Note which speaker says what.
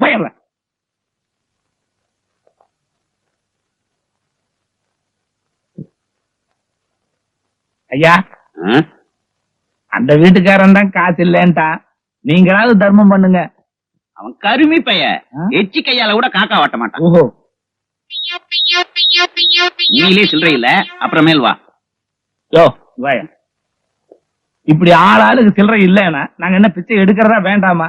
Speaker 1: போயிடுறேன். ஐயா அந்த வீட்டுக்காரன் தான் காசு இல்லைன்ட்டான் நீங்களாவது தர்மம் பண்ணுங்க.
Speaker 2: அவன் கருமி பைய
Speaker 1: ஆ?
Speaker 2: எச்சி கையால கூட காக்கா வாட்ட மாட்டான்.
Speaker 1: ஓஹோ.
Speaker 2: நீலே சில்லறை இல்ல அப்புறமேல் வா.
Speaker 1: யோ வாய இப்படி ஆள் ஆளுக்கு சில்லறை இல்லைன்னா நாங்க என்ன பிச்சை எடுக்கிறதா வேண்டாமா?